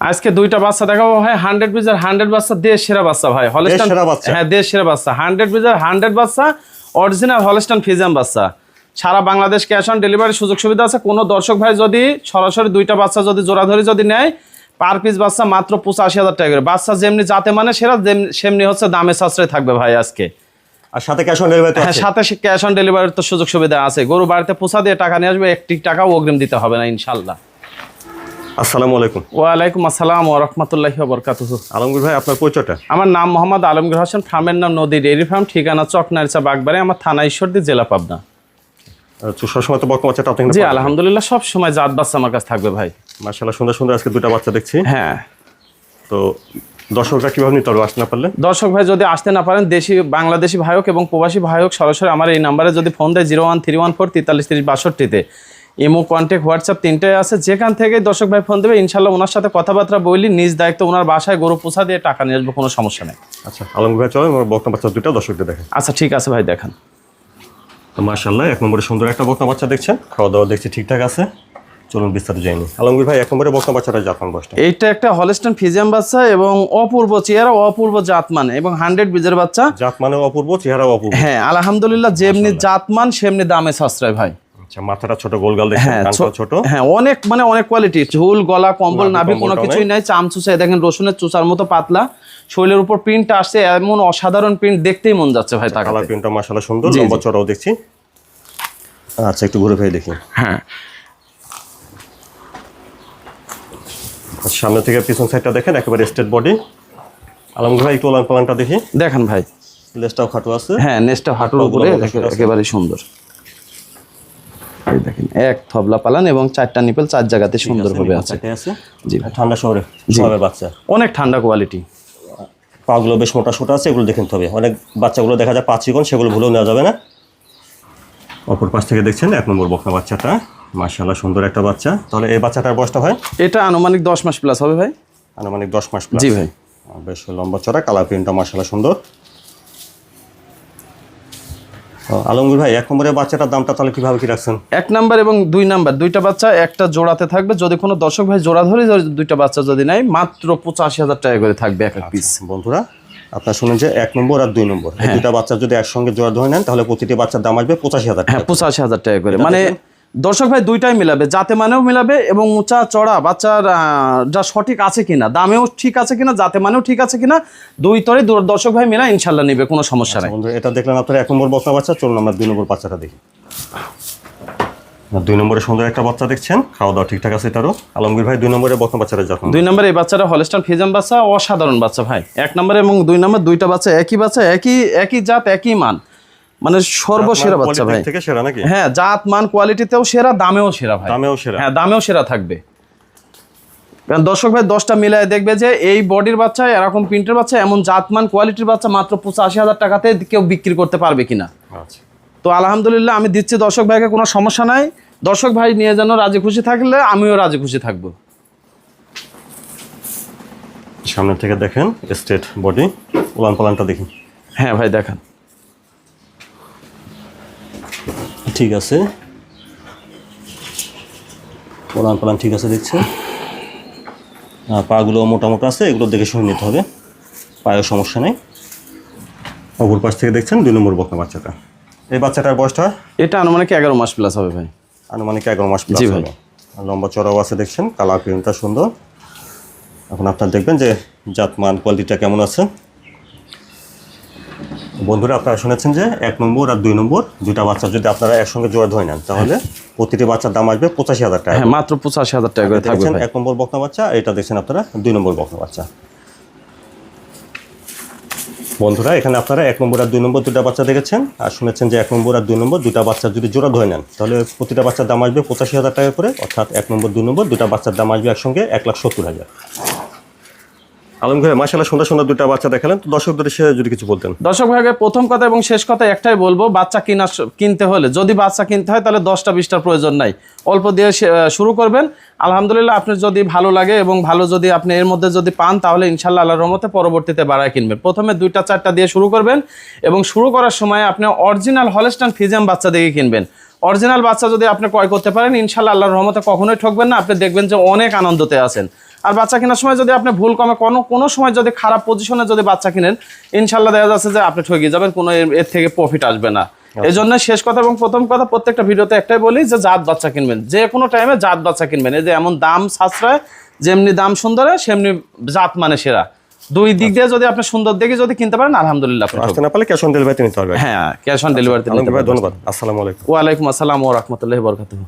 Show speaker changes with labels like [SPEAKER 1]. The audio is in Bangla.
[SPEAKER 1] আজকে দুইটা বাচ্চা দেখাবো ভাই হান্ড্রেড পিসের হান্ড্রেড বাচ্চা দেশ সেরা বাচ্চা ভাই হলস্টান? হ্যাঁ দেশ সেরা বাচ্চা। হান্ড্রেড পিসের হান্ড্রেড বাচ্চা অরিজিনাল হলস্টান ফিজাম বাচ্চা। সারা বাংলাদেশ ক্যাশ অন ডেলিভারির সুযোগ সুবিধা আছে। কোনো দর্শক ভাই যদি সরাসরি দুইটা বাচ্চা যদি জোড়া ধরে যদি নেয় পার পিস বাচ্চা মাত্র পঁচাশি হাজার টাকা করে। বাচ্চা যেমনি যাতে মানে সেরা সেমনি হচ্ছে দামে সাশ্রয় থাকবে ভাই আজকে।
[SPEAKER 2] আর সাথে ক্যাশ অন ডেলিভারি
[SPEAKER 1] হ্যাঁ সাথে ক্যাশ অন ডেলিভারির তো সুযোগ সুবিধা আছে। গরু বাড়িতে পোষা দিয়ে টাকা নিয়ে আসবে একটি টাকাও অগ্রিম দিতে হবে না ইনশাল্লাহ।
[SPEAKER 2] আসসালামু আলাইকুম।
[SPEAKER 1] ওয়ালাইকুম আসসালাম ও রহমতুল্লাহি বরকাতুহ।
[SPEAKER 2] আলমগীর ভাই আপনার পরিচয়টা?
[SPEAKER 1] আমার নাম মোহাম্মদ আলমগীর হোসেন ফার্মের নাম নদী ডেয়ারি ফার্ম ঠিকানা চকনারিচা বাগবাড়ি আমার থানা ঈশ্বরদী জেলা পাবনা।
[SPEAKER 2] সবসময় তো বকমা বাচ্চাটা
[SPEAKER 1] জি আলহামদুলিল্লাহ সব সময় জাত বাচ্চা আমার কাছে থাকবে ভাই।
[SPEAKER 2] মার্শাল্লাহ সুন্দর সুন্দর আজকে দুটা বাচ্চা দেখছি।
[SPEAKER 1] হ্যাঁ।
[SPEAKER 2] তো দর্শকরা কীভাবে নিতে পারবে আসতে না পারলে?
[SPEAKER 1] দর্শক ভাই যদি আসতে না পারেন দেশি বাংলাদেশি ভাইক এবং প্রবাসী ভাইক সরাসরি আমার এই নাম্বারে যদি ফোন দেয় zero one three one four তেতাল্লিশ তিরিশ বাষট্টিতে। ইমো কন্ট্যাক্ট হোয়াটসঅ্যাপ তিনটাই আছে। যেখান থেকে দর্শক ভাই ফোন দেবে ইনশাল্লাহ ওনার সাথে কথাবার্তা বলি নিজ দায়িত্ব ওনার বাসায় গরু পোষা দিয়ে টাকা নিয়ে আসব কোনো সমস্যা নেই।
[SPEAKER 2] আচ্ছা আলমগীর ভাই চলো আমার বকনা বাচ্চা দুটা দর্শকদের দেখেন
[SPEAKER 1] আচ্ছা ঠিক আছে ভাই দেখান।
[SPEAKER 2] তো মার্শাল্লাহ এক নম্বরে সুন্দর একটা বকনা বাচ্চা দেখছেন। খাওয়া দাওয়া দেখছি ঠিকঠাক আছে। চলুন বিস্তারিত যাইনি আলমগীর ভাই এক নম্বরে বকনা বাচ্চাটা জাপান বসটা
[SPEAKER 1] এইটা একটা হলস্টন ফিজিয়াম বাচ্চা এবং অপূর্ব চেহারা অপূর্ব জাতমান এবং হান্ড্রেড বীজের বাচ্চা।
[SPEAKER 2] জাত মানে অপূর্ব চেহারা অপূর্ব।
[SPEAKER 1] হ্যাঁ আলহামদুলিল্লাহ যেমনি জাতমান সেমনি দামে সাশ্রয় ভাই।
[SPEAKER 2] আচ্ছা মাথাটা ছোট গোলগাল দেখছেন
[SPEAKER 1] হ্যাঁ
[SPEAKER 2] কানটা ছোট।
[SPEAKER 1] হ্যাঁ অনেক মানে অনেক কোয়ালিটি ঝুল গলা কম্বল
[SPEAKER 2] নাভি
[SPEAKER 1] কোনো কিছুই নাই চাম চুষে দেখেন রসুনের চুষার মতো পাতলা। উপর প্রিন্ট আসছে এমন অসাধারণ প্রিন্ট দেখতেই মন যাচ্ছে ভাই
[SPEAKER 2] কালার প্রিন্টটা মার্শাল্লাহ সুন্দর লম্বা। চড়াও দেখছি। আচ্ছা একটু ঘুরে ফিরে দেখি।
[SPEAKER 1] হ্যাঁ।
[SPEAKER 2] আচ্ছা, সামনে থেকে পিছন সাইডটা দেখেন একেবারে স্টেট বডি আলমগীর ভাই একটু ওলান পালানটা দেখি।
[SPEAKER 1] দেখেন ভাই।
[SPEAKER 2] লেজটাও খাটো আছে।
[SPEAKER 1] হ্যাঁ নেক্সটটা হাঁটুর উপরে। একেবারে সুন্দর। এই দেখেন এক থবলা পালান এবং চারটা নিপেল চার জায়গাতে সুন্দরভাবে আছে। জি।
[SPEAKER 2] ঠান্ডা শহরে শহরের বাচ্চা।
[SPEAKER 1] অনেক ঠান্ডা কোয়ালিটি
[SPEAKER 2] পাগুলো বেশ মোটা সোটা আছে এগুলো দেখে নিতে হবে। অনেক বাচ্চাগুলো দেখা যায় পাঁচ চিকন সেগুলো ভুলেও নেওয়া যাবে না। অপর পাশ থেকে দেখছেন এক নম্বর বকনা বাচ্চাটা। মার্শাল্লাহ সুন্দর একটা বাচ্চা। তাহলে এই বাচ্চাটার বয়সটা হয়
[SPEAKER 1] এটা আনুমানিক দশ মাস প্লাস হবে ভাই।
[SPEAKER 2] আনুমানিক দশ মাস plus।
[SPEAKER 1] জি ভাই।
[SPEAKER 2] বেশ লম্বা চড়া কালার প্রিন্টটা মার্শাল্লাহ সুন্দর। আলমগীর ভাই এক নম্বরের বাচ্চাটার দামটা তাহলে কীভাবে কি রাখছেন?
[SPEAKER 1] এক নাম্বার এবং দুই নাম্বার দুইটা বাচ্চা একটা জোড়াতে থাকবে। যদি কোনো দর্শক ভাই জোড়া ধরে দুইটা বাচ্চা যদি নেয় মাত্র পঁচাশি হাজার টাকা করে থাকবে এক পিস
[SPEAKER 2] বন্ধুরা আপনার শুনেন যে এক নম্বর আর দুই নম্বর। দুটা বাচ্চা যদি একসঙ্গে জোড়া ধরে নেন তাহলে প্রতিটি বাচ্চার দাম আসবে পঁচাশি হাজার
[SPEAKER 1] হ্যাঁ
[SPEAKER 2] টাকা
[SPEAKER 1] পঁচাশি হাজার টাকা করে। মানে দর্শক ভাই দুইটাই মিলাবে জাতে মানেও মিলাবে এবং উঁচা চড়া বাচ্চার যা সঠিক আছে কিনা দামেও ঠিক আছে কিনা জাতে মানেও ঠিক আছে কিনা দুই তরে দর্শক ভাই মিলা ইনশাল্লাহ নিবে কোনো সমস্যা নাই।
[SPEAKER 2] বন্ধু এটা দেখলাম আপনারা এক নম্বর বকনা বাচ্চা চলুন আমরা দুই নম্বর বাচ্চাটা দেখি। দুই নম্বরে সুন্দর একটা বাচ্চা দেখছেন খাওয়া দাওয়া ঠিকঠাক আছে এটারও আলমগীর ভাই দুই নম্বরে বকনা বাচ্চাটা যখন।
[SPEAKER 1] দুই নম্বরে এই বাচ্চাটা হলস্টান ফিজাম বাচ্চা অসাধারণ বাচ্চা ভাই। এক নম্বরে এবং দুই নম্বর দুইটা বাচ্চা একই বাচ্চা একই একই জাত একই মান। মানে সর্বসেরা বাচ্চা ভাই।
[SPEAKER 2] থেকে সেরা নাকি?
[SPEAKER 1] হ্যাঁ জাত মান কোয়ালিটিতেও সেরা দামেও সেরা ভাই।
[SPEAKER 2] দামেও সেরা।
[SPEAKER 1] হ্যাঁ দামেও সেরা থাকবে। কারণ দর্শক ভাই দশটা মিলায় দেখবে যে এই বডির বাচ্চা এরকম প্রিন্টের বাচ্চা এমন জাতমান কোয়ালিটির বাচ্চা মাত্র পঁচাশি হাজার টাকাতে কেউ বিক্রি করতে পারবে কিনা।
[SPEAKER 2] আচ্ছা।
[SPEAKER 1] তো আলহামদুলিল্লাহ আমি দিচ্ছি দর্শক ভাইকে কোনো সমস্যা নাই। দর্শক ভাই নিয়ে যেন রাজি খুশি থাকলে আমিও রাজি খুশি থাকব।
[SPEAKER 2] সামনে থেকে দেখেন স্টেট বডি উলান পালানটা দেখি।
[SPEAKER 1] হ্যাঁ ভাই দেখান।
[SPEAKER 2] ঠিক আছে। উলান পালান ঠিক আছে দেখছেন আর পাগুলো মোটা মোটা আছে এগুলো দেখে শুনে নিতে হবে। পায়ের সমস্যা নেই। অপর পাশ থেকে দেখছেন দুই নম্বর বকনা বাচ্চাটা। এই বাচ্চাটার বয়সটা?
[SPEAKER 1] এটা আনুমানিক এগারো মাস প্লাস হবে ভাই।
[SPEAKER 2] আনুমানিক এগারো মাস প্লাস। হবে। আর লম্বা চড়াও আছে দেখছেন কালার প্রিন্টটা সুন্দর। এখন আপনার দেখবেন যে জাতমান কোয়ালিটিটা কেমন আছে। বন্ধুরা আপনারা শুনেছেন যে এক নম্বর আর দুই নম্বর দুইটা বাচ্চা যদি আপনারা একসঙ্গে জোড়া ধরে নেন তাহলে প্রতিটি বাচ্চার দাম আসবে পঁচাশি হাজার টাকা
[SPEAKER 1] হ্যাঁ মাত্র পঁচাশি হাজার টাকা করে থাকবে
[SPEAKER 2] এক নম্বর বকনা বাচ্চা এটা দেখছেন আপনারা দুই নম্বর বকনা বাচ্চা। বন্ধুরা এখানে আপনারা এক নম্বর আর দুই নম্বর দুটা বাচ্চা দেখেছেন আর শুনেছেন যে এক নম্বর আর দুই নম্বর দুটা বাচ্চা যদি জোড়া ধরে নেন তাহলে প্রতিটা বাচ্চার দাম আসবে পঁচাশি হাজার টাকা করে অর্থাৎ এক নম্বর দুই নম্বর দুটা বাচ্চার দাম আসবে একসঙ্গে এক লাখ সত্তর হাজার। আলম ভাই মাসাল্লাহ সুন্দর সুন্দর দুটা বাচ্চা দেখালেন। তো দর্শকদের যদি কিছু বলতেন।
[SPEAKER 1] দর্শক ভাইকে প্রথম কথা এবং শেষ কথা একটাই বলব, বাচ্চা কিনা কিনতে হলে, যদি বাচ্চা কিনতে হয়, তাহলে দশটা বিশটার প্রয়োজন নাই। অল্প দিয়ে শুরু করবেন। আলহামদুলিল্লাহ, আপনার যদি ভালো লাগে এবং ভালো যদি আপনি এর মধ্যে যদি পান, তাহলে ইনশাল্লাহ আল্লাহর রহমতে পরবর্তীতে বাড়ায় কিনবেন। প্রথমে দুইটা, চারটা দিয়ে শুরু করবেন এবং শুরু করার সময় আপনি অরিজিনাল হলেস্টান ফিজাম বাচ্চা দেখে কিনবেন। অরিজিনাল বাচ্চা যদি আপনি ক্রয় করতে পারেন ইনশাল্লাহ আল্লাহর রহমতে কখনোই ঠকবেন না। আপনি দেখবেন যে অনেক আনন্দতে আছেন। আর বাচ্চা কেনার সময় যদি আপনি ভুল কমে কোনো কোনো সময় যদি খারাপ পজিশনে যদি বাচ্চা কিনেন ইনশাল্লাহ দেখা যাচ্ছে যে আপনি ঠকে যাবেন কোনো এর থেকে প্রফিট আসবে না। এই জন্য শেষ কথা এবং প্রথম কথা প্রত্যেকটা ভিডিওতে একটাই বলি যে জাত বাচ্চা কিনবেন। যে কোনো টাইমে জাত বাচ্চা কিনবেন। এই যে এমন দাম সাশ্রয় যেমনি দাম সুন্দর হয় সেমনি জাত মানে সেরা। দুই দিক দিয়ে যদি আপনি সুন্দর দেখে যদি কিনতে পারেন আলহামদুলিল্লাহ
[SPEAKER 2] আসতে না পারলে ক্যাশ অন ডেলিভারিতে নিতে পারবে
[SPEAKER 1] হ্যাঁ ক্যাশ অন ডেলিভারিতে
[SPEAKER 2] আলমগীর ভাই ধন্যবাদ। আসসালামু আলাইকুম।
[SPEAKER 1] ওয়ালাইকুম আসসালাম ও রহমতুল্লাহ বরকাতুহ।